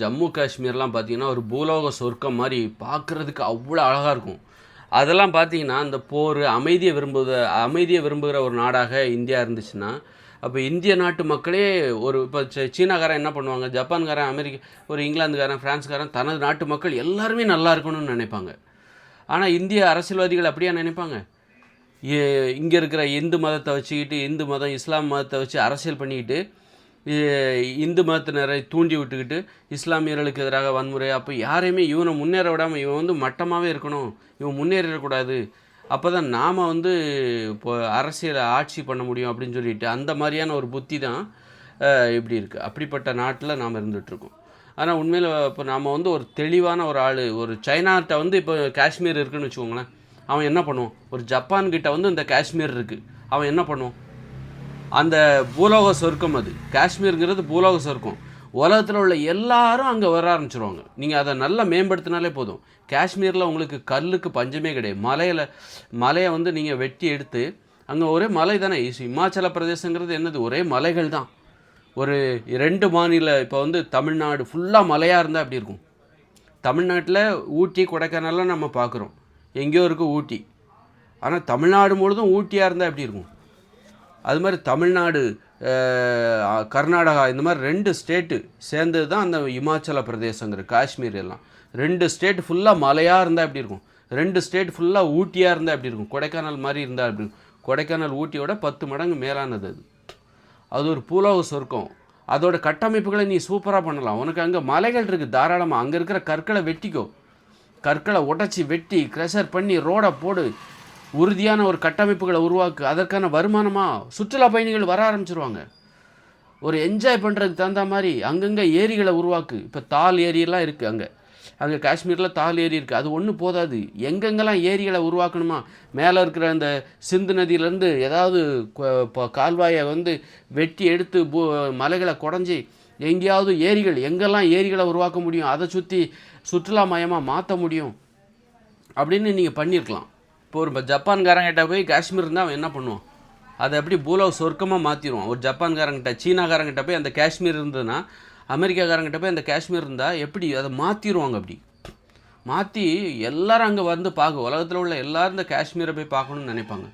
ஜம்மு காஷ்மீர்லாம் பார்த்தீங்கன்னா ஒரு பூலோக சொர்க்கம் மாதிரி பார்க்குறதுக்கு அவ்வளோ அழகாக இருக்கும். அதெல்லாம் பார்த்தீங்கன்னா அந்த போர் அமைதியை விரும்புத அமைதியை விரும்புகிற ஒரு நாடாக இந்தியா இருந்துச்சுன்னா அப்போ இந்திய நாட்டு மக்களே ஒரு இப்போ சீனாக்காரன் என்ன பண்ணுவாங்க? ஜப்பான்காரன் அமெரிக்க ஒரு இங்கிலாந்துக்காரன் ஃப்ரான்ஸ்காரன் தனது நாட்டு மக்கள் எல்லாருமே நல்லா இருக்கணும்னு நினைப்பாங்க. ஆனால் இந்திய அரசியல்வாதிகள் அப்படியா நினைப்பாங்க? இங்கே இருக்கிற இந்து மதத்தை வச்சுக்கிட்டு இந்து மதம் இஸ்லாம் மதத்தை வச்சு அரசியல் பண்ணிக்கிட்டு இந்து மதத்தினரை தூண்டி விட்டுக்கிட்டு இஸ்லாமியர்களுக்கு எதிராக வன்முறை அப்போ யாரையுமே இவனை முன்னேற விடாமல் இவன் வந்து மட்டமாகவே இருக்கணும். இவன் முன்னேறிடக்கூடாது அப்போ தான் நாம் வந்து இப்போ அரசியலை ஆட்சி பண்ண முடியும் அப்படின்னு சொல்லிட்டு அந்த மாதிரியான ஒரு புத்தி தான் இப்படி இருக்குது அப்படிப்பட்ட நாட்டில் நாம் இருந்துகிட்ருக்கோம் ஆனால் உண்மையில் இப்போ நாம் வந்து ஒரு தெளிவான ஒரு ஆள் ஒரு சைனாட்ட வந்து இப்போ காஷ்மீர் இருக்குன்னு வச்சுக்கோங்களேன். அவன் என்ன பண்ணுவான்? ஒரு ஜப்பான்கிட்ட வந்து இந்த காஷ்மீர் இருக்குது அவன் என்ன பண்ணுவான்? அந்த பூலோக சொர்க்கம் அது. காஷ்மீருங்கிறது பூலோக சொர்க்கம். உலகத்தில் உள்ள எல்லாரும் அங்கே வர ஆரம்பிச்சிருவாங்க. நீங்கள் அதை நல்லா மேம்படுத்தினாலே போதும். காஷ்மீரில் உங்களுக்கு கல்லுக்கு பஞ்சமே கிடையாது. மலையில் மலையை வந்து நீங்கள் வெட்டி எடுத்து அங்கே ஒரே மலை தானே. இமாச்சல பிரதேசங்கிறது என்னது? ஒரே மலைகள் தான். ஒரு ரெண்டு மாநில இப்போ வந்து தமிழ்நாடு ஃபுல்லாக மலையாக இருந்தால் அப்படி இருக்கும்? தமிழ்நாட்டில் ஊட்டி கொடைக்கானல்லாம் நம்ம பார்க்குறோம் எங்கேயோ இருக்குது ஊட்டி. ஆனால் தமிழ்நாடு முழுதும் ஊட்டியாக இருந்தால் எப்படி இருக்கும்? அது மாதிரி தமிழ்நாடு கர்நாடகா இந்த மாதிரி ரெண்டு ஸ்டேட்டு சேர்ந்தது தான் அந்த இமாச்சல பிரதேசங்கிற காஷ்மீர் எல்லாம். ரெண்டு ஸ்டேட் ஃபுல்லாக மலையாக இருந்தால் எப்படி இருக்கும்? ரெண்டு ஸ்டேட் ஃபுல்லாக ஊட்டியாக இருந்தால் எப்படி இருக்கும்? கொடைக்கானல் மாதிரி இருந்தால் எப்படி இருக்கும்? கொடைக்கானல் ஊட்டியோட பத்து மடங்கு மேலானது அது. அது ஒரு பூலோக சொர்க்கம். அதோட கட்டமைப்புகளை நீ சூப்பராக பண்ணலாம். உனக்கு அங்கே மலைகள் இருக்குது தாராளமாக அங்கே இருக்கிற கற்களை வெட்டிக்கோ. கற்களை உடைச்சி வெட்டி க்ரெஷர் பண்ணி ரோடை போடு. உறுதியான ஒரு கட்டமைப்புகளை உருவாக்கு அதற்கான வருமானமாக சுற்றுலா பயணிகள் வர ஆரம்பிச்சிருவாங்க. ஒரு என்ஜாய் பண்ணுறதுக்கு தகுந்த மாதிரி அங்கங்கே ஏரிகளை உருவாக்கு. இப்போ தால் ஏரியெல்லாம் இருக்குது அங்கே. அங்கே காஷ்மீரில் தால் ஏரி இருக்குது அது ஒன்றும் போதாது. எங்கெங்கெல்லாம் ஏரிகளை உருவாக்கணுமா? மேலே இருக்கிற அந்த சிந்து நதியிலேருந்து ஏதாவது கால்வாயை வந்து வெட்டி எடுத்து பூ மலைகளை குடஞ்சி எங்கேயாவது ஏரிகள் எங்கெல்லாம் ஏரிகளை உருவாக்க முடியும்? அதை சுற்றி சுற்றுலா மயமாக மாற்ற முடியும்? அப்படின்னு நீங்கள் பண்ணியிருக்கலாம் இப்போ ஒரு ஜப்பான்காரங்கிட்ட போய் காஷ்மீர் இருந்தால் அவன் என்ன பண்ணுவான்? அதை எப்படி பூலோக சொர்க்கமாக மாற்றிடுவான் ஒரு ஜப்பான்காரங்கிட்ட சீனாக்காரங்கிட்ட போய் அந்த காஷ்மீர் இருந்ததுன்னா அமெரிக்காக்காரங்கிட்ட போய் அந்த காஷ்மீர் இருந்தால் எப்படி அதை மாற்றிடுவாங்க அப்படி? மாற்றி எல்லோரும் அங்கே வந்து பார்க்க உலகத்தில் உள்ள எல்லாரும் இந்த காஷ்மீரை போய் பார்க்கணும்னு நினைப்பாங்க.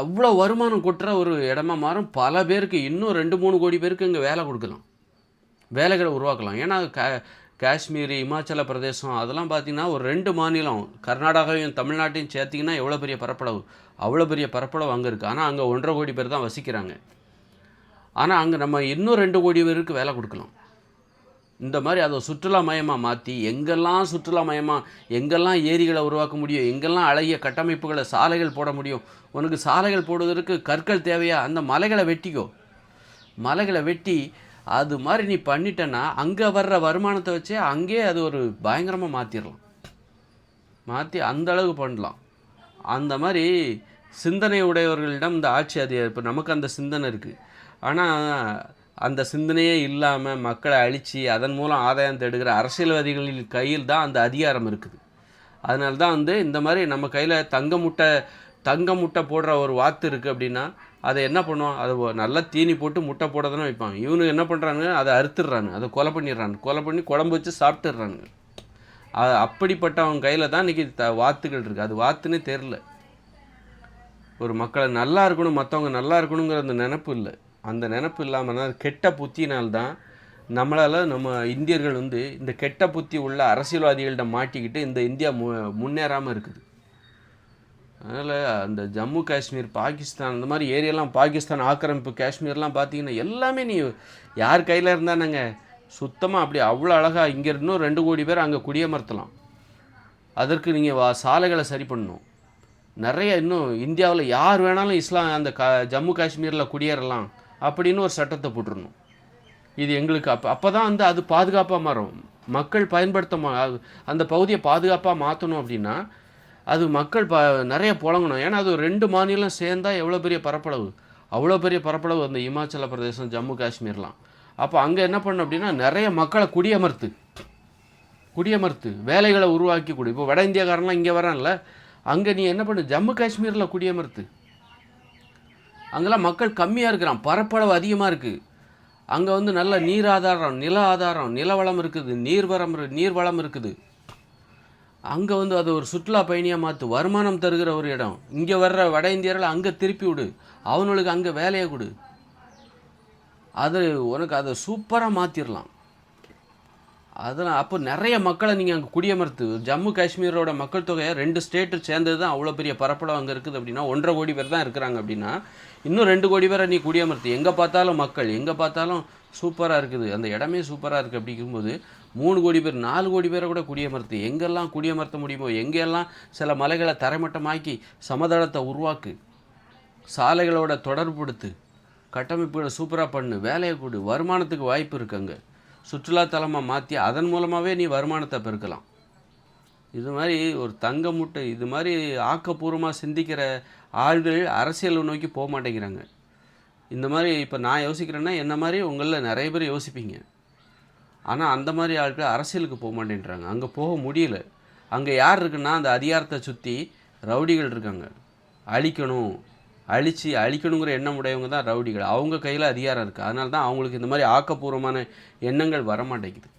அவ்வளோ வருமானம் கொட்டுற ஒரு இடமா மாறும். பல பேருக்கு இன்னும் ரெண்டு மூணு கோடி பேருக்கு இங்கே வேலை கொடுக்கலாம். வேலைகளை உருவாக்கலாம். ஏன்னா க காஷ்மீர் இமாச்சல பிரதேசம் அதெல்லாம் பார்த்தீங்கன்னா ஒரு ரெண்டு மாநிலம் கர்நாடகாவையும் தமிழ்நாட்டையும் சேர்த்திங்கன்னா எவ்வளோ பெரிய பரப்பளவு அவ்வளோ பெரிய பரப்பளவு அங்கே இருக்குது ஆனால் அங்கே ஒன்றரை கோடி பேர் தான் வசிக்கிறாங்க. ஆனால் அங்கே நம்ம இன்னும் ரெண்டு கோடி பேருக்கு வேலை கொடுக்கலாம். இந்த மாதிரி அதை சுற்றுலா மயமாக மாற்றி எங்கெல்லாம் சுற்றுலா மயமாக எங்கெல்லாம் ஏரிகளை உருவாக்க முடியும் எங்கெல்லாம் அழகிய கட்டமைப்புகளை சாலைகள் போட முடியும் உனக்கு சாலைகள் போடுவதற்கு கற்கள் தேவையா? அந்த மலைகளை வெட்டிக்கோ. மலைகளை வெட்டி அது மாதிரி நீ பண்ணிட்டேன்னா அங்கே வர்ற வருமானத்தை வச்சே அங்கேயே அது ஒரு பயங்கரமாக மாற்றிடலாம் மாற்றி அந்த அளவுக்கு பண்ணலாம். அந்த மாதிரி சிந்தனை உடையவர்களிடம் இந்த ஆட்சி அது இப்போ நமக்கு அந்த சிந்தனை இருக்குது ஆனால் அந்த சிந்தனையே இல்லாமல் மக்களை அழித்து அதன் மூலம் ஆதாயம் தேடுகிற அரசியல்வாதிகளின் கையில் தான் அந்த அதிகாரம் இருக்குது. அதனால தான் வந்து இந்த மாதிரி நம்ம கையில் தங்க முட்டை தங்க முட்டை போடுற ஒரு வாத்து இருக்குது அப்படின்னா அதை என்ன பண்ணுவான்? அதை நல்லா தீனி போட்டு முட்டை போட தானே வைப்பாங்க. இவனுக்கு என்ன பண்ணுறாங்க அதை அறுத்துடுறாங்க அதை கொலை பண்ணிடுறாங்க கொலை பண்ணி குழம்பு வச்சு சாப்பிட்டுடுறாங்க அ- அப்படிப்பட்டவன் கையில் தான் இன்றைக்கி த வாத்துகள் இருக்குது அது வாத்துன்னே தெரில ஒரு மக்களை நல்லா இருக்கணும் மற்றவங்க நல்லா இருக்கணுங்கிற அந்த நினப்பு இல்லை. அந்த நினப்பு இல்லாமல் கெட்ட புத்தினால்தான் நம்மளால் நம்ம இந்தியர்கள் வந்து இந்த கெட்ட புத்தி உள்ள அரசியல்வாதிகள்கிட்ட மாட்டிக்கிட்டு இந்த இந்தியா மு முன்னேறாமல் இருக்குது. அதனால் அந்த ஜம்மு காஷ்மீர் பாகிஸ்தான் அந்த மாதிரி ஏரியாலாம் பாகிஸ்தான் ஆக்கிரமிப்பு காஷ்மீர்லாம் பார்த்தீங்கன்னா எல்லாமே நீ யார் கையில் இருந்தானுங்க? சுத்தமாக அப்படி அவ்வளோ அழகாக இங்கே இன்னும் ரெண்டு கோடி பேர் அங்கே குடியமர்த்தலாம். அதற்கு நீங்கள் வா சாலைகளை சரி பண்ணணும். நிறைய இன்னும் இந்தியாவில் யார் வேணாலும் இஸ்லாம் அந்த க ஜம்மு காஷ்மீரில் குடியேறலாம் அப்படின்னு ஒரு சட்டத்தை போட்டுருணும் இது எங்களுக்கு அப்போ அப்போ தான் வந்து அது பாதுகாப்பாக மாறும். மக்கள் பயன்படுத்த மா அந்த பகுதியை பாதுகாப்பாக மாற்றணும் அப்படின்னா அது மக்கள் ப நிறைய புழங்கணும். ஏன்னா அது ரெண்டு மாநிலம் சேர்ந்தா எவ்வளோ பெரிய பரப்பளவு? அவ்வளோ பெரிய பரப்பளவு அந்த இமாச்சல பிரதேசம் ஜம்மு காஷ்மீர்லாம். அப்போ அங்கே என்ன பண்ணும் அப்படின்னா நிறைய மக்களை குடியமர்த்து. குடியமர்த்து. வேலைகளை உருவாக்கி கொடு. இப்போ வட இந்தியாக்காரன்லாம் இங்கே வரான்ல. அங்கே நீ என்ன பண்ணு? ஜம்மு காஷ்மீரில் குடியமர்த்து. அங்கெல்லாம் மக்கள் கம்மியாக இருக்கிறான். பரப்பளவு அதிகமாக இருக்குது அங்கே வந்து நல்ல நீர் ஆதாரம் நில ஆதாரம் நிலவளம் இருக்குது. நீர்வரம் நீர்வளம் இருக்குது. அங்கே வந்து அது ஒரு சுற்றுலா பயணியாக மாற்று வருமானம் தருகிற ஒரு இடம். இங்கே வர்ற வட இந்தியர்களை அங்கே திருப்பி விடு. அவனுக்கு அங்கே வேலையை கொடு. அது உனக்கு அதை சூப்பராக மாற்றிடலாம் அதெல்லாம் அப்போ நிறைய மக்களை நீங்கள் அங்கே குடியமர்த்து ஜம்மு காஷ்மீரோட மக்கள் தொகையை ரெண்டு ஸ்டேட்டு சேர்ந்தது தான் அவ்வளோ பெரிய பரப்பளவு அங்கே இருக்குது அப்படின்னா ஒன்றரை கோடி பேர் தான் இருக்கிறாங்க அப்படின்னா இன்னும் ரெண்டு கோடி பேரை நீ குடியமர்த்து. எங்கே பார்த்தாலும் மக்கள் எங்கே பார்த்தாலும் சூப்பராக இருக்குது. அந்த இடமே சூப்பராக இருக்குது அப்படிங்கும்போது மூணு கோடி பேர் நாலு கோடி பேரை கூட குடியமர்த்து எங்கெல்லாம் குடியமர்த்த முடியுமோ எங்கெல்லாம் சில மலைகளை தரைமட்டமாக்கி சமதளத்தை உருவாக்கு சாலைகளோட தொடர்புடுத்து கட்டமைப்புகளை சூப்பராக பண்ணு வேலையை கொடு வருமானத்துக்கு வாய்ப்பு இருக்குங்க. சுற்றுலாத்தலமாக மாற்றி அதன் மூலமாகவே நீ வருமானத்தை பெருக்கலாம். இது மாதிரி ஒரு தங்க முட்டை இது மாதிரி ஆக்கப்பூர்வமாக சிந்திக்கிற ஆள்கள் அரசியலை நோக்கி போக மாட்டேங்கிறாங்க. இந்த மாதிரி இப்போ நான் யோசிக்கிறேன்னா என்ன மாதிரி உங்களில் நிறைய பேர் யோசிப்பீங்க. ஆனால் அந்த மாதிரி ஆட்கள் அரசியலுக்கு போக மாட்டேன்றாங்க. அங்கே போக முடியல. அங்கே யார் இருக்குன்னா அந்த அதிகாரத்தை சுற்றி ரவுடிகள் இருக்காங்க. அழிக்கணும். அழிச்சு அழிக்கணுங்கிற எண்ணம் உடையவங்க தான் ரவுடிகள். அவங்க கையில் அதிகாரம் இருக்குது அதனால தான் அவங்களுக்கு இந்த மாதிரி ஆக்கப்பூர்வமான எண்ணங்கள் வர மாட்டேங்குது